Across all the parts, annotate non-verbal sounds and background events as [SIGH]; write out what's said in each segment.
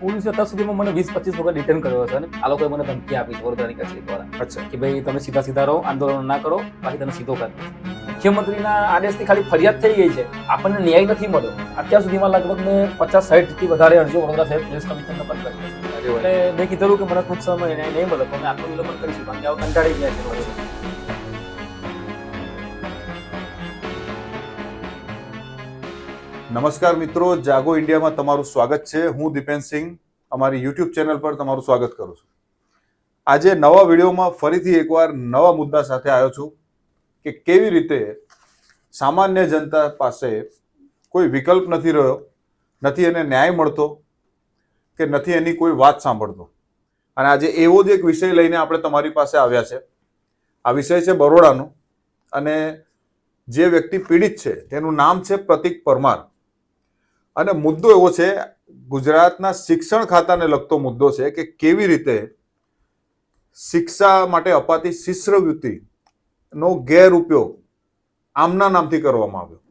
પોલીસે અત્યાર સુધીમાં મને વીસ પચીસ વખત રિટર્ન કર્યો છે અને આ લોકોએ મને ધમકી આપી છે વડોદરાની કચેરી દ્વારા અચ્છા. કે ભાઈ તમે સીધા સીધા રહો આંદોલન ના કરો બાકી તમે સીધો કરી. મુખ્યમંત્રીના આદેશથી ખાલી ફરિયાદ થઈ ગઈ છે. આપણને ન્યાય નથી મળ્યો. અત્યાર સુધીમાં લગભગ મેં પચાસ સાઠથી વધારે અરજીઓ વડોદરા સાહેબ પોલીસ કમિશનને પણ કરી. એટલે મેં કીધેલું કે મને ટૂંક સમય ન્યાય નહીં મળે તો અમે આટલું વિલંબ કરીશું. કારણ કે કંટાળી ગયા છે. નમસ્કાર મિત્રો, જાગો ઇન્ડિયામાં તમારું સ્વાગત છે. હું દીપેન સિંહ, અમારી યુટ્યુબ ચેનલ પર તમારું સ્વાગત કરું છું. આજે નવા વિડીયોમાં ફરીથી એકવાર નવા મુદ્દા સાથે આવ્યો છું કે કેવી રીતે સામાન્ય જનતા પાસે કોઈ વિકલ્પ નથી રહ્યો, નથી એને ન્યાય મળતો કે નથી એની કોઈ વાત સાંભળતો. અને આજે એવો જ એક વિષય લઈને આપણે તમારી પાસે આવ્યા છે. આ વિષય છે બરોડાનો અને જે વ્યક્તિ પીડિત છે, તેનું નામ છે પ્રતિક પરમાર. અને મુદ્દો એવો છે, ગુજરાતના શિક્ષણ ખાતાને લગતો મુદ્દો છે કે કેવી રીતે શિક્ષા માટે અપાતી શિષ્યવૃત્તિનો ગેરઉપયોગ આમના નામથી કરવામાં આવ્યો.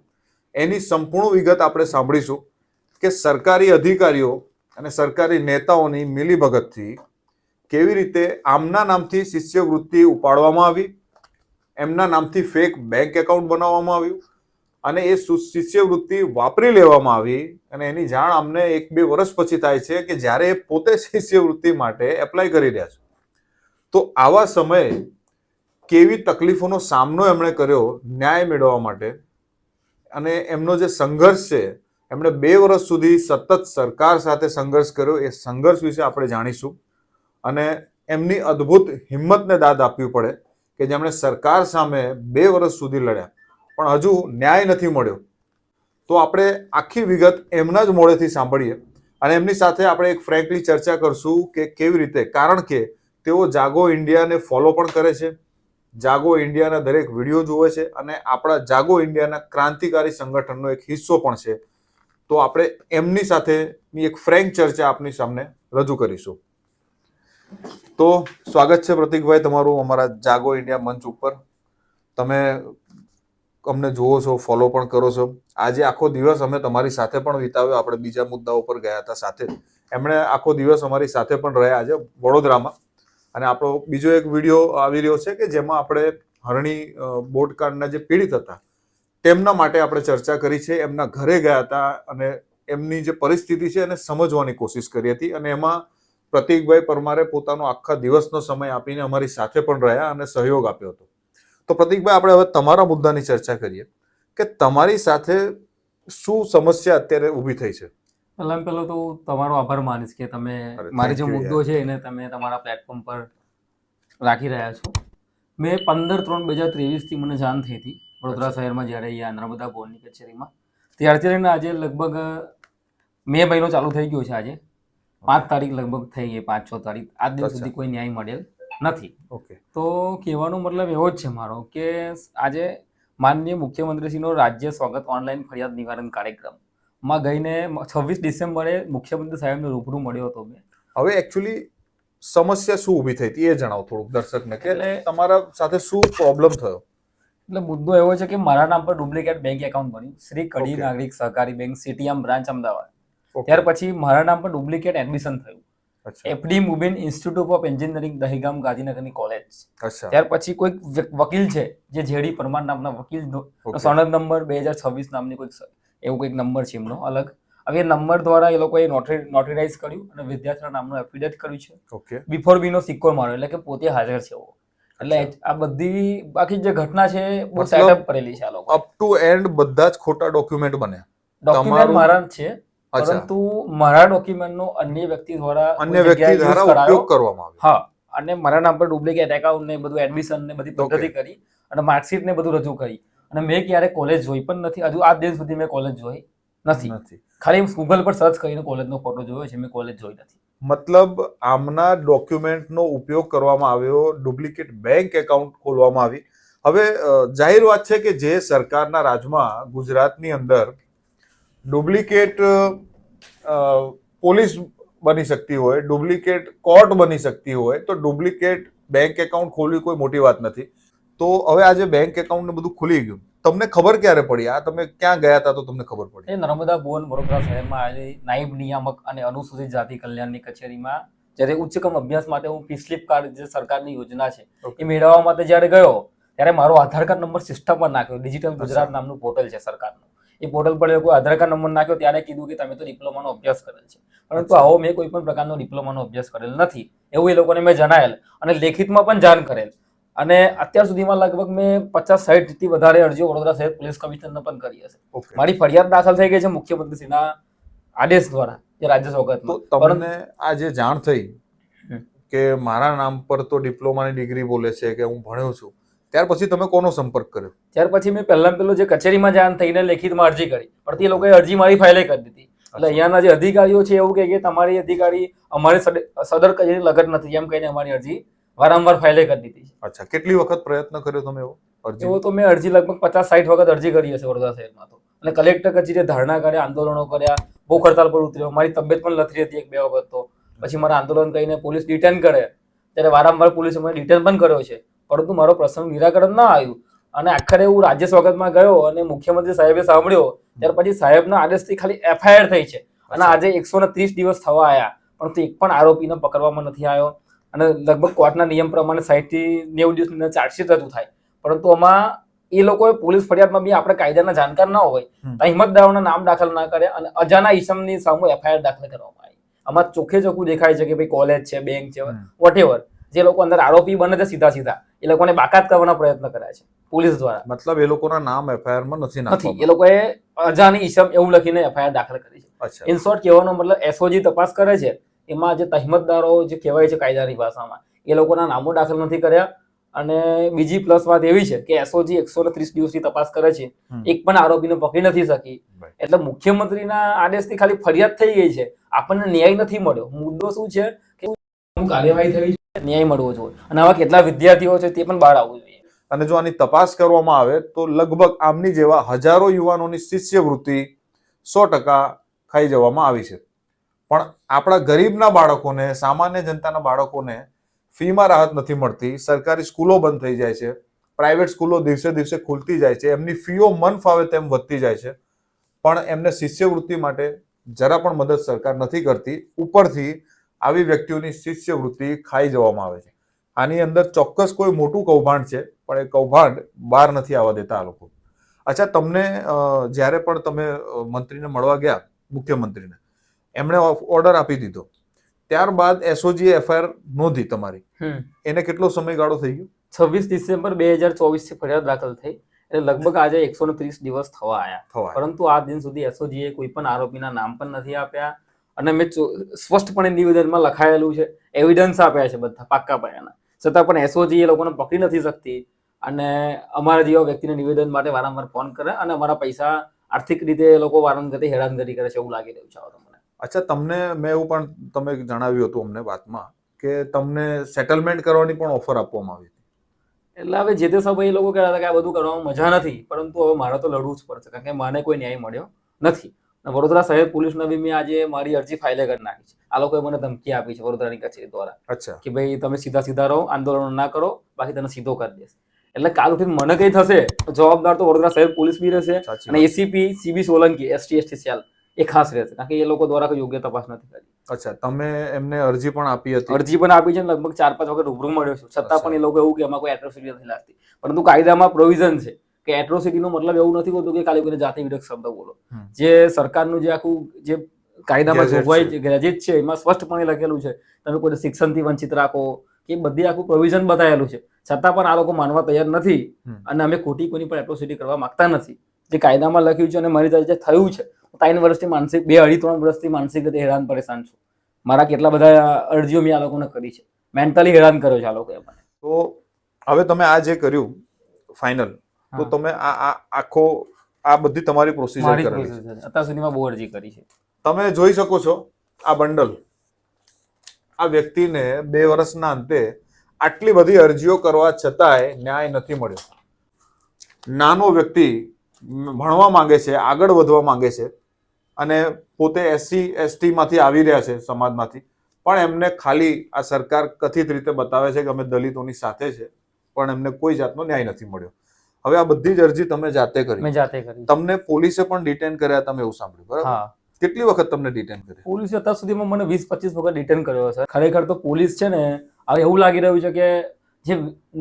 એની સંપૂર્ણ વિગત આપણે સાંભળીશું કે સરકારી અધિકારીઓ અને સરકારી નેતાઓની મિલીભગતથી કેવી રીતે આમના નામથી શિષ્યવૃત્તિ ઉપાડવામાં આવી, એમના નામથી ફેક બેંક એકાઉન્ટ બનાવવામાં આવ્યું અને એ શિષ્યવૃત્તિ વાપરી લેવામાં આવી અને એની જાણ અમને એક બે વર્ષ પછી થાય છે કે જ્યારે એ પોતે [LAUGHS] શિષ્યવૃત્તિ માટે એપ્લાય કરી રહ્યા છે. તો આવા સમયે કેવી તકલીફોનો સામનો એમણે કર્યો ન્યાય મેળવવા માટે? અને એમનો જે સંઘર્ષ છે, એમણે બે વર્ષ સુધી સતત સરકાર સાથે સંઘર્ષ કર્યો, એ સંઘર્ષ વિશે આપણે જાણીશું. અને એમની અદ્ભુત હિંમતને દાદ આપવી પડે કે જેમણે સરકાર સામે બે વર્ષ સુધી લડ્યા. પણ હજુ ન્યાય નથી મળ્યો. તો આપણે આખી વિગત એમના જ મોડેથી સાંભળીએ અને એમની સાથે આપણે એક ફ્રેન્કલી ચર્ચા કરશું કે કેવી રીતે, કારણ કે તેઓ જાગો ઇન્ડિયાને ફોલો પણ કરે છે, જાગો ઇન્ડિયાના દરેક વીડિયો જુએ છે અને આપણા જાગો ઇન્ડિયાના ક્રાંતિકારી સંગઠનનો એક હિસ્સો પણ છે. તો આપણે એમની સાથેની એક ફ્રેન્ક ચર્ચા આપની સામે રજૂ કરીશું. તો સ્વાગત છે પ્રતિકભાઈ, તમારું અમારા જાગો ઇન્ડિયા મંચ ઉપર. તમે અમને જુઓ છો ફોલો પણ કરો છો. આજે આખો દિવસ અમે તમારી સાથે પણ વિતાવ્યો. આપણે બીજા મુદ્દાઓ પર ગયા હતા સાથે. એમણે આખો દિવસ અમારી સાથે પણ રહ્યા આજે વડોદરામાં. અને આપણો બીજો એક વીડિયો આવી રહ્યો છે કે જેમાં આપણે હરણી બોટકાંડના જે પીડિત હતા, તેમના માટે આપણે ચર્ચા કરી છે. એમના ઘરે ગયા હતા અને એમની જે પરિસ્થિતિ છે એને સમજવાની કોશિશ કરી હતી. અને એમાં પ્રતિકભાઈ પરમારે પોતાનો આખા દિવસનો સમય આપીને અમારી સાથે પણ રહ્યા અને સહયોગ આપ્યો હતો. તો પ્રતિકભાઈ આપણે હવે તમારા મુદ્દાની ચર્ચા કરીએ કે તમારી સાથે શું સમસ્યા અત્યારે ઊભી થઈ છે? પહેલાં પહેલો તો તમારો આભાર માનીશ કે તમે મારી જે મુદ્દો છે એને તમે તમારા પ્લેટફોર્મ પર રાખી રહ્યા છો. મેં પંદર ત્રણ બે હજાર ત્રેવીસથી મને જાણ થઈ હતી વડોદરા શહેરમાં જ્યારે અહીંયા નર્મદા બોર્ડની કચેરીમાં. ત્યારથી લઈને આજે લગભગ મે મહિનો ચાલુ થઈ ગયો છે આજે. પાંચ તારીખ લગભગ થઈ ગઈ પાંચ છ તારીખ. આજ દિવસ સુધી કોઈ ન્યાય મળેલ નથી. ઓકે. તો કહેવાનો મતલબ એવો જ છે મારો કે આજે માનનીય મુખ્યમંત્રીશ્રીનો રાજ્ય સ્વાગત ઓનલાઈન ફરિયાદ નિવારણ કાર્યક્રમમાં ગઈને છવ્વીસ ડિસેમ્બરે મુખ્યમંત્રી સાહેબને રૂબરૂ મળ્યો હતો મેં. હવે એકચ્યુઅલી સમસ્યા શું ઊભી થઈ હતી એ જણાવો થોડુંક દર્શકને કે તમારા સાથે શું પ્રોબ્લેમ થયો? એટલે મુદ્દો એવો છે કે મારા નામ પર ડુપ્લિકેટ બેંક એકાઉન્ટ બન્યું. શ્રી કડી નાગરિક સહકારી બેંક સીટીએમ બ્રાન્ચ અમદાવાદ. ત્યાર પછી મારા નામ પર ડુપ્લિકેટ એડમિશન થયું. FD Muben institute of engineering Dahegam ગાંધીનગરની કોલેજ અચ્છા. ત્યાર પછી કોઈક વકીલ છે જે જેડી પરમાર નામના વકીલ સનદ નંબર બે હજાર છવ્વીસ નામની કોઈક એવો કોઈક નંબર છે એમનો અલગ. હવે એ નંબર દ્વારા એ લોકોએ નોટરી નોટરાઇઝ કર્યું અને વિદ્યાર્થીના નામનું એફિડેટ કર્યું છે. ઓકે. બિફોર બીનો સિક્કો માર્યો એટલે કે પોતે હાજર છે એવો. એટલે આ બધી બાકી જે ઘટના છે બહુ સેટઅપ કરેલી છે આ લોકો. અપ ટુ એન્ડ બધા જ ખોટા ડોક્યુમેન્ટ બન્યા. ડોક્યુમેન્ટ મારા છે પરંતુ મારા ડોક્યુમેન્ટનો અન્ય વ્યક્તિ દ્વારા અન્ય વ્યક્તિ દ્વારા ઉપયોગ કરવામાં આવ્યો. હા અને મારા નામ પર ડુપ્લિકેટ એકાઉન્ટ ને બધું એડમિશન ને બધી. પદ્ધતિ કરી અને માર્કશીટ ને બધું રજૂ કરી. અને મેં ક્યારે કોલેજ જોઈ પણ નથી. હજુ આજ દિન સુધી મેં કોલેજ જોઈ નથી. નથી. ખાલી ગૂગલ પર સર્ચ કરીને કોલેજનો ફોટો જોયો છે મેં કોલેજ જોઈ નથી. મતલબ આમના ડોક્યુમેન્ટનો ઉપયોગ કરવામાં આવ્યો ડુપ્લિકેટ બેંક એકાઉન્ટ ખોલવામાં આવી. હવે જાહેર વાત છે કે જે સરકારના રાજમાં ગુજરાતની અંદર ડુપ્લિકેટ પોલીસ બની શકતી હોય ડુપ્લિકેટ કોર્ટ બની શકતી હોય તો ડુપ્લિકેટ બેંક એકાઉન્ટ ખોલવી કોઈ મોટી વાત નથી. તો હવે આજે બેંક એકાઉન્ટ ને બધું ખુલી ગયું તમને ખબર ક્યારે પડી? આ તમે ક્યાં ગયા હતા તો તમને ખબર પડી? એ નર્મદા ભુવન વડોદરા શહેરમાં આજે નાયબ નિયામક અને અનુસૂચિત જાતિ કલ્યાણની કચેરીમાં જ્યારે ઉચ્ચકમ અભ્યાસ માટે હું પી સ્લીપ કાર્ડ જે સરકારની યોજના છે એ મેળવવા માટે જ્યારે ગયો ત્યારે મારો આધાર કાર્ડ નંબર સિસ્ટમ પર નાખ્યો ડિજિટલ ગુજરાત નામનું પોર્ટલ છે સરકારનું. એ પોર્ટલ પર લોકો આધાર કાર્ડ નંબર નાખ્યો ત્યારે કીધું કે તમે તો ડિપ્લોમાનો અભ્યાસ કરેલ છે. પરંતુ. આવો મેં કોઈ પણ પ્રકારનો ડિપ્લોમાનો અભ્યાસ કરેલ નથી. એવું એ લોકોને મેં જણાયેલ અને લેખિતમાં પણ જાણ કરેલ. અને અત્યાર સુધીમાં લગભગ મેં પચાસ સાઈઠથી વધારે અરજીઓ વડોદરા શહેર પોલીસ કમિશનરને પણ કરી હશે. મારી ફરિયાદ દાખલ થઈ ગઈ છે મુખ્યમંત્રીશ્રીના આદેશ દ્વારા જે રાજ્ય તો સ્વાગતમાં તમને આ જે જાણ થઈ કે મારા નામ પર તો ડિપ્લોમાની ડિગ્રી બોલે છે કે હું ભણ્યો છું ત્યાર પછી તમે કોનો સંપર્ક કર્યો? ત્યાર પછી મેં પહેલા પેલું જે કચેરીમાં જાણ થઈને લેખિતમાં અરજી કરી. પણ તે લોકોએ અરજી મારી ફાઇલે કરી દીધી. એટલે અહીંયાના જે અધિકારીઓ છે એવું કહે કે તમારી અધિકારી અમારી સદ- સદર કચેરી લગત નથી એમ કહીને અમારી અરજી વારંવાર ફાઇલે કરી દીધી અચ્છા. કેટલી વખત પ્રયત્ન કર્યો તમે એવો અરજી? એવો તો મેં અરજી લગભગ પચાસ સાઠ વખત અરજી કરી હશે વડોદરા શહેરમાં તો. અને કલેક્ટર કચેરીએ ધરણા કર્યા આંદોલનો કર્યા ભૂખ હડતાલ પર ઉતર્યો. મારી તબિયત પણ લથરી હતી એક બે વખત તો. પછી મારા આંદોલન કરીને પોલીસ ડિટેન કરે. ત્યારે વારંવાર પોલીસે મને ડિટેન પણ કર્યો છે. પરંતુ મારો પ્રસંગ નિરાકરણ ના આવ્યું. અને આખરે હું રાજ્ય સ્વાગતમાં ગયો અને મુખ્યમંત્રી સાહેબે સાંભળ્યો ત્યાર પછી સાહેબના આદેશથી ખાલી એફઆઈઆર થઈ છે. અને આજે એકસો ને ત્રીસ દિવસ થવા આવ્યા પરંતુ એક પણ આરોપીને પકડવામાં નથી આવ્યો. અને લગભગ કોર્ટના નિયમ પ્રમાણે સાહીઠથી નેવું દિવસની ચાર્જશીટ રજૂ થાય. પરંતુ આમાં એ લોકોએ પોલીસ ફરિયાદમાં બી આપણે કાયદાના જાણકાર ન હોય હમ. તો હિંમતદારોના નામ દાખલ ના કરે અને અજાના ઈસમની સામે એફઆઈઆર દાખલ કરવામાં આવી. આમાં ચોખ્ખે ચોખ્ખું દેખાય છે કે ભાઈ કોલેજ છે બેંક છે વોટેવર જે લોકો અંદર આરોપી બને છે સીધા સીધા એ લોકોને બાકાત કરવાનો પ્રયત્ન કર્યા છે પોલીસ દ્વારા. મતલબ એ લોકોના નામ એફઆઈઆરમાં નથી. નથી એ લોકોએ અજાની ઈસમ એવું લખીને એફઆઈઆર દાખલ કરી છે. ઇન શોર્ટ કહેવાનો મતલબ એસઓજી તપાસ કરે છે એમાં જે તહેમતદારો જે કહેવાય છે કાયદાની ભાષામાં એ લોકોના નામો દાખલ નથી કર્યા. અને બીજી પ્લસ વાત એવી છે કે એસઓજી એકસો ને ત્રીસ દિવસની તપાસ કરે છે. એક પણ આરોપીને પકડી નથી શકી. એટલે મુખ્યમંત્રીના આદેશથી ખાલી ફરિયાદ થઈ ગઈ છે. આપણને ન્યાય નથી મળ્યો. મુદ્દો શું છે કે કાર્યવાહી જોઈએ ન્યાય મળવો જોઈએ. અને આવા કેટલા વિદ્યાર્થીઓ છે તે પણ બહાર આવવું જોઈએ. અને જો આની તપાસ કરવામાં આવે, તો લગભગ આમની જેવા હજારો યુવાનોની શિષ્યવૃત્તિ સો ટકા ખાઈ જવામાં આવી છે. પણ આપણા ગરીબના બાળકોને, સામાન્ય જનતાના બાળકોને ફીમાં રાહત નથી મળતી. સરકારી સ્કૂલો બંધ થઈ જાય છે. પ્રાઇવેટ સ્કૂલો દિવસે દિવસે ખુલતી જાય છે. એમની ફીઓ મન ફાવે તેમ વધતી જાય છે. પણ એમને શિષ્યવૃત્તિ માટે જરા પણ મદદ સરકાર નથી કરતી. ઉપરથી આવી વ્યક્તિઓની શિષ્યવૃત્તિ ખાઈ જવામાં આવે છે. આની અંદર ચોક્કસ કોઈ મોટું કૌભાંડ છે પણ એ કૌભાંડ બહાર નથી આવવા દેતા આ લોકો. અચ્છા તમને જ્યારે પણ તમે મંત્રીને મળવા ગયા મુખ્યમંત્રીને એમણે ઓર્ડર આપી દીધો. ત્યારબાદ એસઓજી એફઆઈઆર નોંધી તમારી. એને કેટલો સમયગાળો થઈ ગયો? છવ્વીસ ડિસેમ્બર બે હજાર ચોવીસથી ફરિયાદ દાખલ થઈ. એટલે લગભગ આજે એકસો ને ત્રીસ દિવસ થવા આવ્યા પરંતુ આ દિન સુધી એસઓજીએ કોઈ પણ આરોપીના નામ પણ નથી આપ્યા. અને મેં સ્પષ્ટપણે નિવેદનમાં લખાયેલું છે એવિડન્સ આપ્યા છે બધા પાક્કા પાયાના. છતાં પણ એસઓજી એ લોકોને પકડી નથી શકતી અને અમારા જેવા વ્યક્તિને નિવેદન માટે વારંવાર ફોન કરે અને અમારા પૈસા આર્થિક રીતે એ લોકો વારંવાર હેરાનગતિ કરે છે એવું લાગી રહ્યું છે મને અચ્છા તમને મેં એવું પણ તમે જણાવ્યું હતું અમને વાતમાં કે તમને સેટલમેન્ટ કરવાની પણ ઓફર આપવામાં આવી હતી. એટલે હવે જે તે સમયે એ લોકો કહેતા હતા કે આ બધું કરવામાં મજા નથી પરંતુ હવે મારે તો લડવું જ પડશે કારણ કે મને કોઈ ન્યાય મળ્યો નથી. વડોદરા શહેર પોલીસને બી મેં આજે મારી અરજી ફાઇલે કરી નાખી છે. આ લોકોએ મને ધમકી આપી છે વડોદરાની કચેરી દ્વારા. અચ્છા. કે ભાઈ તમે સીધા સીધા રહો આંદોલન ના કરો બાકી તને સીધો કરી દેશે. એટલે કાલ ઉઠીને મને કઈ થશે તો જવાબદાર તો વડોદરા શહેર પોલીસ બી રહેશે અને ACP CB Solanki ST ST cell એ ખાસ રહેશે. કારણ કે એ લોકો દ્વારા કોઈ યોગ્ય તપાસ નથી કરી. અચ્છા તમે એમને અરજી પણ આપી હતી? અરજી પણ આપી છે લગભગ ચાર પાંચ વખત રૂબરૂ મળ્યો છું. છતાં પણ એ લોકો એવું કે એમાં કોઈ એટ્રોસિટી નથી લાગતી. પરંતુ કાયદામાં પ્રોવિઝન છે. કે એટ્રોસિટીનો મતલબ એવું નથી હોતું કે ખાલી કોઈને જાતિ વિરોધ શબ્દ બોલો. જે સરકારનું જે આખું જે કાયદામાં જોગવાઈ છે. છે એમાં સ્પષ્ટપણે લખેલું છે તમે કોઈને શિક્ષણથી વંચિત રાખો કે બધી આખું પ્રોવિઝન બતાવેલું છે. છતાં પણ આ લોકો માનવા તૈયાર નથી અને અમે ખોટી કોઈની પણ એટ્રોસિટી કરવા માંગતા નથી. જે કાયદામાં લખ્યું છે અને મારી સાથે જે થયું છે ત્રણ વર્ષથી માનસિક બે અઢી ત્રણ વર્ષથી માનસિક રીતે હેરાન પરેશાન છું. મારા કેટલા બધા અરજીઓ મેં આ લોકોને કરી છે. મેન્ટલી હેરાન કર્યો છે આ લોકોએ મને તો હવે તમે આ જે કર્યું ફાઇનલ તો તમે આ આખો આ બધી તમારી પ્રોસિજર કરેલી છે. અત્યાર સુધીમાં બહુ અરજી કરી છે. તમે જોઈ શકો છો આ બંડલ. આ વ્યક્તિને બે વર્ષના અંતે આટલી બધી અરજીઓ કરવા છતાંય ન્યાય નથી મળ્યો. નાનો વ્યક્તિ ભણવા માંગે છે આગળ વધવા માંગે છે અને પોતે એસસી એસટીમાંથી આવી રહ્યા છે સમાજમાંથી. પણ એમને ખાલી આ સરકાર કથિત રીતે બતાવે છે કે અમે દલિતોની સાથે છે પણ એમને કોઈ જાતનો ન્યાય નથી મળ્યો. હવે આ બધી જ અરજી તમે જાતે કરી. મેં જાતે કરી. તમને પોલીસે પણ ડિટેન કર્યા તમે એવું સાંભળ્યું બરાબર? કેટલી વખત તમને ડિટેન કરી પોલીસે અત્યાર સુધીમાં મને વીસ પચીસ વખત ડિટેન કર્યો છે ખરેખર તો પોલીસ છે ને હવે એવું લાગી રહ્યું છે કે જે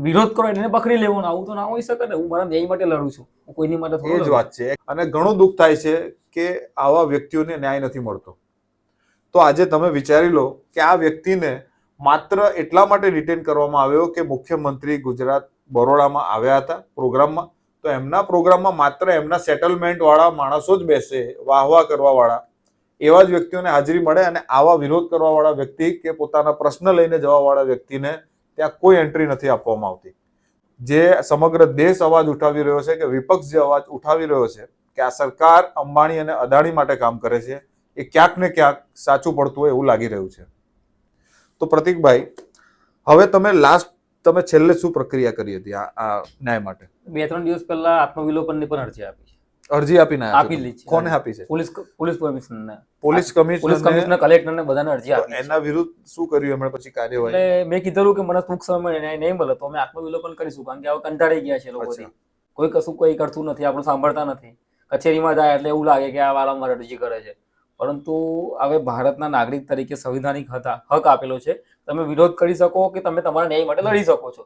વિરોધ કરો એને પકડી લેવો આવું તો ના હોઈ શકે ને. હું મારા ન્યાય માટે લડું છું. હું કોઈની માટે એ જ વાત છે. અને ઘણું દુઃખ થાય છે કે આવા વ્યક્તિઓને ન્યાય નથી મળતો. તો આજે તમે વિચારી લો કે આ વ્યક્તિને માત્ર એટલા માટે ડિટેન કરવામાં આવ્યો કે મુખ્યમંત્રી ગુજરાત બરોડામાં આવ્યા હતા પ્રોગ્રામમાં, તો એમના પ્રોગ્રામમાં માત્ર એમના સેટલમેન્ટવાળા માણસો જ બેસે વાહ વાહ કરવા એવા જ વ્યક્તિઓને હાજરી મળે અને આવા વિરોધ કરવાવાળા વ્યક્તિ કે પોતાના પ્રશ્ન લઈને જવાવાળા વ્યક્તિને ત્યાં કોઈ એન્ટ્રી નથી આપવામાં આવતી. જે સમગ્ર દેશ અવાજ ઉઠાવી રહ્યો છે કે વિપક્ષ જે અવાજ ઉઠાવી રહ્યો છે કે આ સરકાર અંબાણી અને અદાણી માટે કામ કરે છે, એ ક્યાંક ને ક્યાંક સાચું પડતું હોય એવું લાગી રહ્યું છે. તો પ્રતિકભાઈ, હવે તમે લાસ્ટ તમે છેલ્લે શું પ્રક્રિયા કરી હતી આ ન્યાય માટે? બે ત્રણ દિવસ પહેલા આત્મવિલોપનની પણ અરજી આપી અરજી આપીને આપી છે. કોને આપી છે? પોલીસ પોલીસ કમિશનરને. પોલીસ પોલીસ કમિશનર કમિશનર કલેક્ટરને બધાને અરજી આપી એના વિરુદ્ધ શું કર્યું? એમણે પછી કાર્યવાહી? એટલે મેં કીધેલું કે મને ટૂંક સમયમાં ન્યાય નહીં મળે તો અમે આત્મવિલોપન કરીશું કારણ કે હવે કંટાળી ગયા છે લોકોથી. અચ્છા. કોઈ કશું કોઈ કરતું નથી આપણું સાંભળતા નથી. કચેરીમાં જાય એટલે એવું લાગે કે આ વારંવાર અરજી કરે છે. પરંતુ હવે ભારતના નાગરિક તરીકે સંવિધાનિક હતા હક આપેલો છે. તમે વિરોધ કરી શકો કે તમે તમારા ન્યાય માટે લડી શકો છો.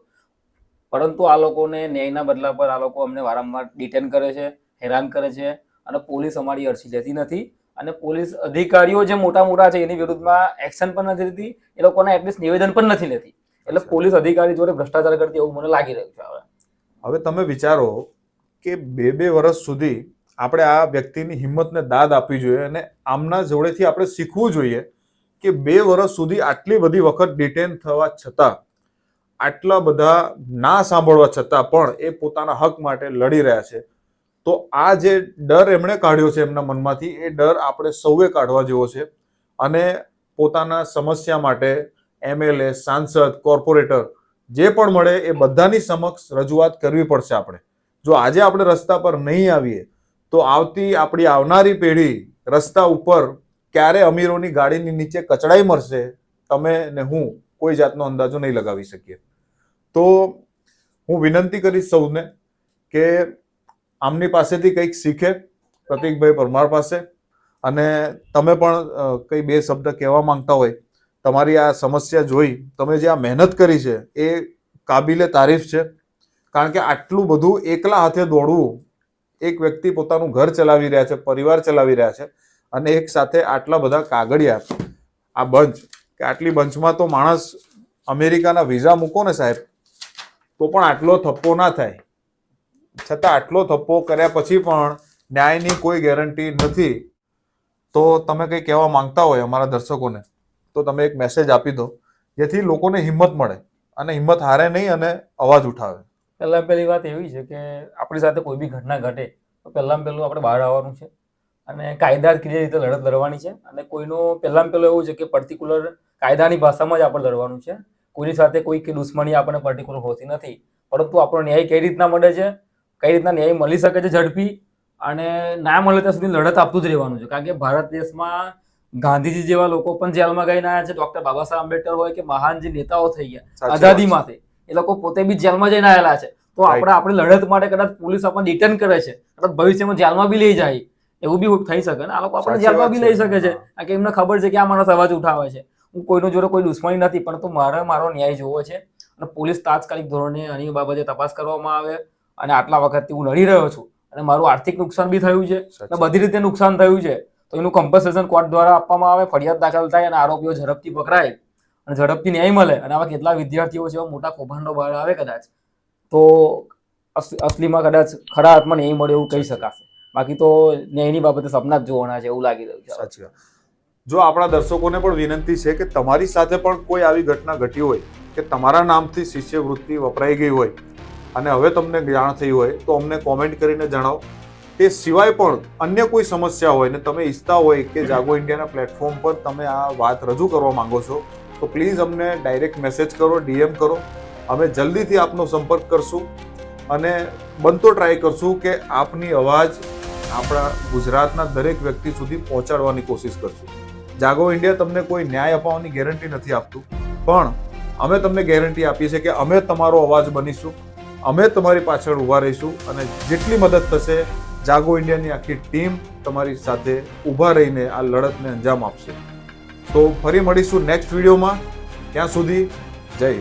પરંતુ આ લોકોને ન્યાયના બદલા પર આ લોકો અમને વારંવાર ડિટેન કરે છે હેરાન કરે છે અને પોલીસ અમારી અરજી લેતી નથી. અને પોલીસ અધિકારીઓ જે મોટા મોટા છે એની વિરુદ્ધમાં એક્શન પણ નથી લેતી એ લોકોના એટલીસ્ટ નિવેદન પણ નથી લેતી. એટલે પોલીસ અધિકારી જોડે ભ્રષ્ટાચાર કરતી એવું મને લાગી રહ્યું છે હવે. હવે તમે વિચારો કે બે બે વર્ષ સુધી આપણે આ વ્યક્તિની હિંમતને દાદ આપવી જોઈએ અને આમના જોડેથી આપણે શીખવું જોઈએ કે બે વર્ષ સુધી આટલી બધી વખત ડિટેન થવા છતાં, આટલા બધા ના સાંભળવા છતાં પણ એ પોતાના હક માટે લડી રહ્યા છે. તો આ જે ડર એમણે કાઢ્યો છે એમના મનમાંથી, એ ડર આપણે સૌએ કાઢવા જેવો છે. અને પોતાના સમસ્યા માટે એમએલએ, સાંસદ, કોર્પોરેટર જે પણ મળે એ બધાની સમક્ષ રજૂઆત કરવી પડશે આપણે. જો આજે આપણે રસ્તા પર નહીં આવીએ તો આવતી આપણી આવનારી પેઢી રસ્તા ઉપર ક્યારે અમીરોની ગાડીની નીચે કચડાઈ મરશે, તમે ને હું કોઈ જાતનો અંદાજો નહીં લગાવી શકીએ. તો હું વિનંતી કરીશ સૌને કે આમની પાસેથી કંઈક શીખે પ્રતિકભાઈ પરમાર પાસે અને તમે પણ કંઈ બે શબ્દ કહેવા માંગતા હોય, તમારી આ સમસ્યા જોઈ, તમે જે આ મહેનત કરી છે એ કાબિલે તારીફ છે. કારણ કે આટલું બધું એકલા હાથે દોડવું એક વ્યક્તિ પોતાનું ઘર ચલાવી રહ્યા છે, પરિવાર ચલાવી રહ્યા છે અને એક સાથે આટલા બધા કાગળિયા આ બંચ, કે આટલી બંચમાં તો માણસ અમેરિકાના વિઝા મૂકો ને સાહેબ, તો પણ આટલો થપ્પો ના થાય. છતાં આટલો થપ્પો કર્યા પછી પણ ન્યાયની કોઈ ગેરંટી નથી. તો તમે કંઈ કહેવા માંગતા હોય અમારા દર્શકોને, તો તમે એક મેસેજ આપી દો, જેથી લોકોને હિંમત મળે અને હિંમત હારે નહીં અને અવાજ ઉઠાવે. પહેલાં પહેલી વાત એવી છે કે આપણી સાથે કોઈ બી ઘટના ઘટે તો પહેલાં પહેલું આપણે બહાર આવવાનું છે. અને કાયદાકીય રીતે લડત લડવાની છે. અને કોઈનું પહેલાં પહેલું એવું છે કે પર્ટિક્યુલર કાયદાની ભાષામાં જ આપણે લડવાનું છે. કોઈની સાથે કોઈ કે દુશ્મની આપણને પર્ટિક્યુલર હોતી નથી. પરંતુ આપણો ન્યાય કઈ રીતના મળે છે? કઈ રીતના ન્યાય મળી શકે છે ઝડપી? અને ના મળે ત્યાં સુધી લડત આપતું જ રહેવાનું છે. કારણ કે ભારત દેશમાં ગાંધીજી જેવા લોકો પણ જેલમાં ગઈને આવ્યા છે. ડોક્ટર બાબા સાહેબ આંબેડકર હોય કે મહાન જે નેતાઓ થઈ ગયા આઝાદીમાંથી આઝાદી માટે એ લોકો પોતે બી જેલમાં જઈને આવેલા છે. તો. આપણે આપણી લડત માટે કદાચ પોલીસ આપણને ડિટેન કરે છે. કદાચ ભવિષ્યમાં જેલમાં બી લઈ જાય. એવું બી થઈ શકે ને? આ લોકો આપણને જેલમાં બી લઈ શકે છે. કારણ કે એમને ખબર છે કે આ માણસ અવાજ ઉઠાવે છે. હું કોઈનો જોડે કોઈ દુશ્મની નથી પરંતુ મારે મારો ન્યાય જોવો છે અને પોલીસ તાત્કાલિક ધોરણે આની બાબતે તપાસ કરવામાં આવે અને આટલા વખતથી હું લડી રહ્યો છું. અને મારું આર્થિક નુકસાન બી થયું છે. અને બધી રીતે નુકસાન થયું છે. તો એનું કમ્પન્સેશન કોર્ટ દ્વારા આપવામાં આવે ફરિયાદ દાખલ થાય અને આરોપીઓ ઝડપથી પકડાય. અને ઝડપથી ન્યાય મળે અને આવા કેટલા વિદ્યાર્થીઓ છે મોટા કૌભાંડો બહાર આવે કદાચ, તો અસ- અસલીમાં કદાચ ખરા હાથમાં ન્યાય મળે એવું કહી શકાશે. બાકી તો ન્યાયની બાબતે સપના જ જોવાના છે એવું લાગી રહ્યું છે. સાચી જો આપણા દર્શકોને પણ વિનંતી છે કે તમારી સાથે પણ કોઈ આવી ઘટના ઘટી હોય કે તમારા નામથી શિષ્યવૃત્તિ વપરાઈ ગઈ હોય અને હવે તમને જાણ થઈ હોય, તો અમને કોમેન્ટ કરીને જણાવો. તે સિવાય પણ અન્ય કોઈ સમસ્યા હોય ને તમે ઈચ્છતા હોય કે જાગો ઇન્ડિયાના પ્લેટફોર્મ પર તમે આ વાત રજૂ કરવા માંગો છો તો પ્લીઝ અમને ડાયરેક્ટ મેસેજ કરો ડીએમ કરો. અમે જલ્દીથી આપનો સંપર્ક કરશું અને બનતો ટ્રાય કરશું કે આપની અવાજ આપણા ગુજરાતના દરેક વ્યક્તિ સુધી પહોંચાડવાની કોશિશ કરશું. જાગો ઇન્ડિયા, તમને કોઈ ન્યાય અપાવવાની ગેરંટી નથી આપતું. પણ અમે તમને ગેરંટી આપીએ છીએ કે અમે તમારો અવાજ બનીશું. અમે તમારી પાછળ ઊભા રહીશું અને જેટલી મદદ થશે, જાગો ઇન્ડિયાની આખી ટીમ તમારી સાથે ઊભા રહીને આ લડતને અંજામ આપશે. તો ફરી મળીશું નેક્સ્ટ વિડીયોમાં ત્યાં સુધી જય